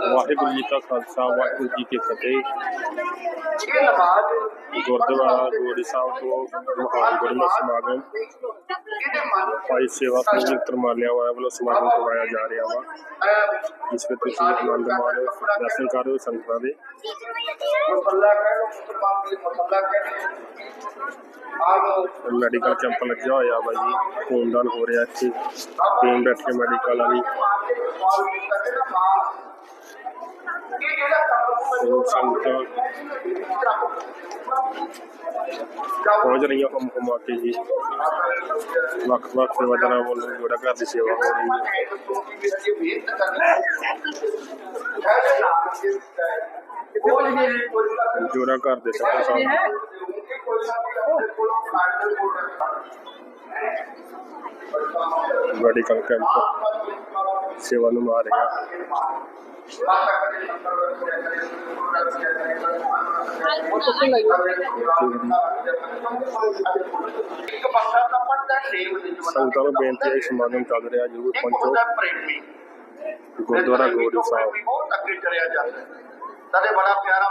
ਵਾਹਿਗੁਰੂ ਜੀ ਕਾ ਖਾਲਸਾ, ਵਾਹਿਗੁਰੂ ਜੀ ਕੀ ਫਤਿਹ। ਗੁਰਦੁਆਰਾ ਗੋੜੀ ਸਾਹਿਬ ਤੋਂ ਮਹਾਨ ਗੁਰਮਤਿ ਸਮਾਗਮ। ਭਾਈ ਸੇਵਾ ਸਿੰਘ ਤਰਮਾਲਿਆਂ ਵਾਲਿਆਂ ਵੱਲੋਂ ਸਮਾਗਮ ਕਰਵਾਇਆ ਜਾ ਰਿਹਾ ਵਾ। ਜਿਸ ਵਿੱਚ ਤੁਸੀਂ ਆਨੰਦ ਮਾਣੋ ਦਰਸ਼ਨ ਕਰ ਰਹੇ ਹੋ ਸੰਗਤਾਂ ਦੇ। ਮੈਡੀਕਲ ਕੈਂਪ ਲੱਗਿਆ ਹੋਇਆ ਵਾ ਜੀ ਖੂਨਦਾਨ ਹੋ ਰਿਹਾ ਇੱਥੇ। ਟੀਮ ਬੈਠੇ ਮੈਡੀਕਲ ਵਾਲੀ। ਉਹ ਸੰਗਤਾਂ ਪਹੁੰਚ ਰਹੀਆਂ ਹਮ ਹਮਾ ਕੇ ਜੀ। ਵੱਖ ਵੱਖ ਸੇਵਾਦਾਰਾਂ ਵੱਲੋਂ ਜੋੜਾ ਘਰ ਦੀ ਸੇਵਾ ਹੋ ਰਹੀ ਹੈ। ਜੋੜਾ ਘਰ ਦੇ ਸੇਵਾ ਸਾਹਿਬ ਮੈਡੀਕਲ ਕੈਂਪ ਸੇਵਾ ਨੂੰ ਮਾਰ ਰਿਹਾ। ਸੰਗਤਾਂ ਨੂੰ ਬੇਨਤੀ ਹੈ ਸਮਾਗਮ ਚੱਲ ਰਿਹਾ ਜਰੂਰ ਪਹੁੰਚੋ। ਗੁਰਦੁਆਰਾ ਗੋੜੀ ਸਾਹਿਬ। ਬਹੁਤ ਅੱਗੇ ਕਰਿਆ ਜਾਂਦਾ। ਨਾਲੇ ਬੜਾ ਪਿਆਰਾ